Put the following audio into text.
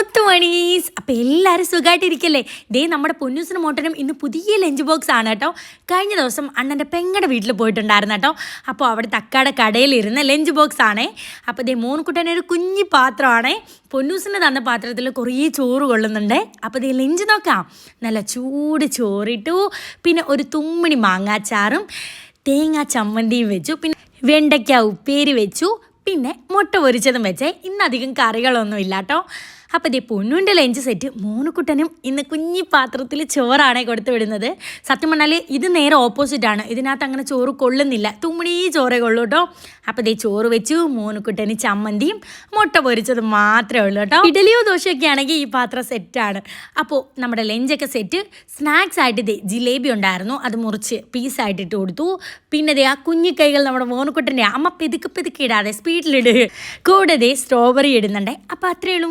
മുത്തുമണീസ് അപ്പം എല്ലാവരും സുഖമായിട്ടിരിക്കല്ലേ ദേ നമ്മുടെ പൊന്നൂസിനും മോട്ടനും ഇന്ന് പുതിയ ലഞ്ച് ബോക്സ് ആണ് കേട്ടോ. കഴിഞ്ഞ ദിവസം അണ്ണന്റെ പെങ്ങടെ വീട്ടിൽ പോയിട്ടുണ്ടായിരുന്നു കേട്ടോ. അപ്പോൾ അവിടെ തക്കാടെ കടയിലിരുന്ന ലഞ്ച് ബോക്സ് ആണേ. അപ്പോൾ ദേ മൂന്നുകുട്ടനെ ഒരു കുഞ്ഞു പാത്രമാണേ. പൊന്നൂസിന് തന്ന പാത്രത്തിൽ കുറേ ചോറ് കൊള്ളുന്നുണ്ട്. അപ്പോൾ ദേ ലഞ്ച് നോക്കാം. നല്ല ചൂട് ചോറിട്ടു. പിന്നെ ഒരു തുമ്മണി മാങ്ങാച്ചാറും തേങ്ങാ ചമ്മന്തിയും വെച്ചു. പിന്നെ വെണ്ടയ്ക്ക ഉപ്പേരി വെച്ചു. പിന്നെ മുട്ട പൊരിച്ചതും വെച്ചേ. ഇന്നധികം കറികളൊന്നും ഇല്ല കേട്ടോ. അപ്പോൾ ഇതേ പൊന്നുവിന്റെ ലഞ്ച് സെറ്റ് മൂന്നുകുട്ടനും ഇന്ന് കുഞ്ഞി പാത്രത്തിൽ ചോറാണ് കൊടുത്തു വിടുന്നത്. സത്യം പറഞ്ഞാൽ ഇത് നേരെ ഓപ്പോസിറ്റാണ് ഇതിനകത്ത് അങ്ങനെ ചോറ് കൊള്ളുന്നില്ല. തുമ്മണി ചോറേ കൊള്ളൂ കേട്ടോ അപ്പോൾ ഇതേ ചോറ് വെച്ചു മൂന്നുകുട്ടന് ചമ്മന്തിയും മുട്ട പൊരിച്ചത് മാത്രമേ ഉള്ളൂ കേട്ടോ ഇഡലിയോ ദോശയൊക്കെ ആണെങ്കിൽ ഈ പാത്രം സെറ്റാണ് അപ്പോൾ നമ്മുടെ ലഞ്ചൊക്കെ സെറ്റ് സ്നാക്സ് ആയിട്ട് ഇതേ ജിലേബി ഉണ്ടായിരുന്നു. അത് മുറിച്ച് പീസായിട്ട് ഇട്ട് കൊടുത്തു. പിന്നെ ഇതേ ആ കുഞ്ഞിക്കൈകൾ നമ്മുടെ മോനുക്കുട്ടന്റെ അമ്മ പെതുക്കെ പെതുക്കെ ഇടാതെ സ്പീഡിലിട് കൂടെ ഇതേ സ്ട്രോബെറി ഇടുന്നുണ്ട്. അപ്പോൾ അത്രയേ ഉള്ളൂ